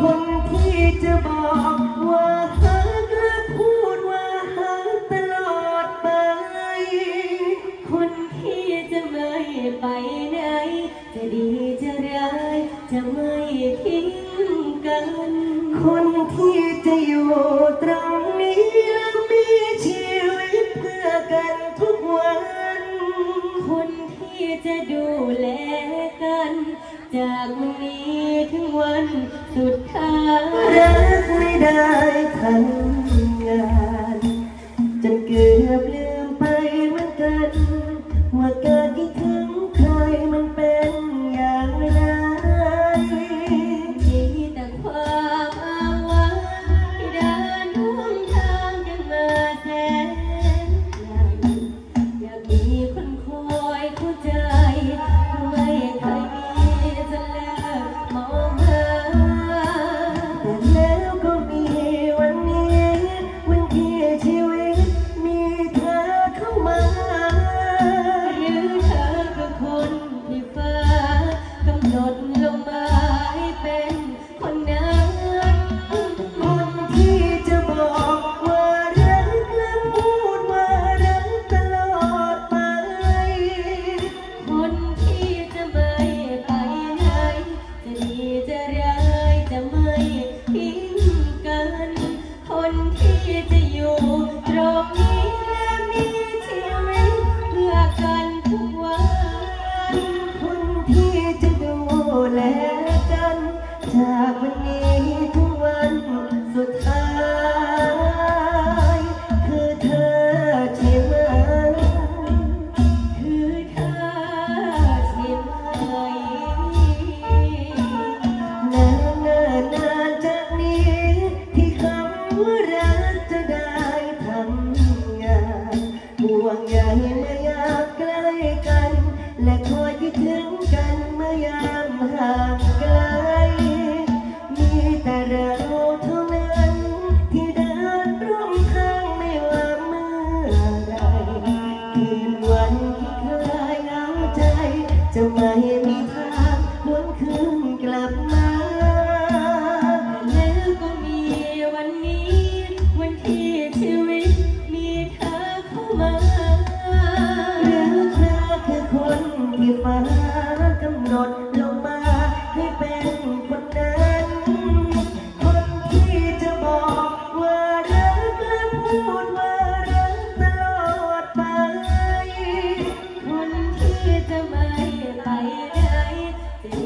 คนที่จะบอกว่าฮักและพูดว่าฮักตลอดไป คนที่จะไม่ไปไหน จะดีจะร้ายจะไม่ทิ้งกัน คนที่จะอยู่ตรง จากวันนี้ถึงวันสุดท้ายรักไม่ได้ทันงานจนเกือบลื ที่จะอยู่ตรง ถึงกันเมื่อยามห่างไกล มีแต่เราเท่านั้น ที่เดินร่วมทางไม่ว่าเมื่อใดคืนวันที่เคยเหงาใจจะไม่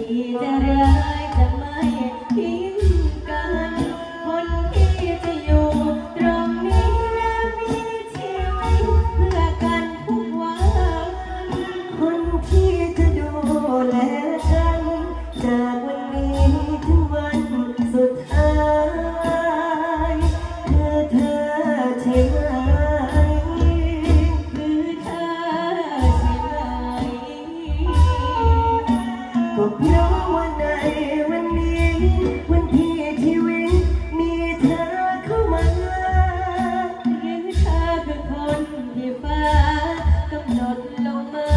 จะดี เพราะว่าในวันนี้ วันที่ชีวิตมีเธอเข้ามาหรือเธอคือคนที่ฟ้ากำหนดลงมา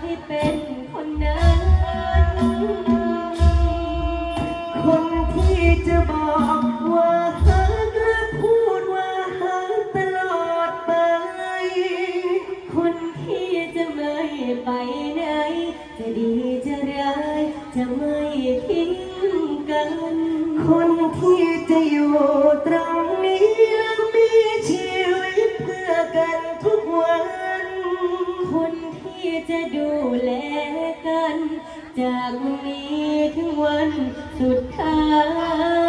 ให้เป็นคนนั้น คนที่จะบอกว่าหักและพูดว่าหักตลอดไป คนที่จะไม่ไปไหน จะดีจะร้าย จะไม่ทิ้งกัน คนที่จะอยู่ตรงนี้และมีชีวิตเพื่อกันทุกวัน คนที่จะดูแลกัน จากวันนี้ถึงวันสุดท้าย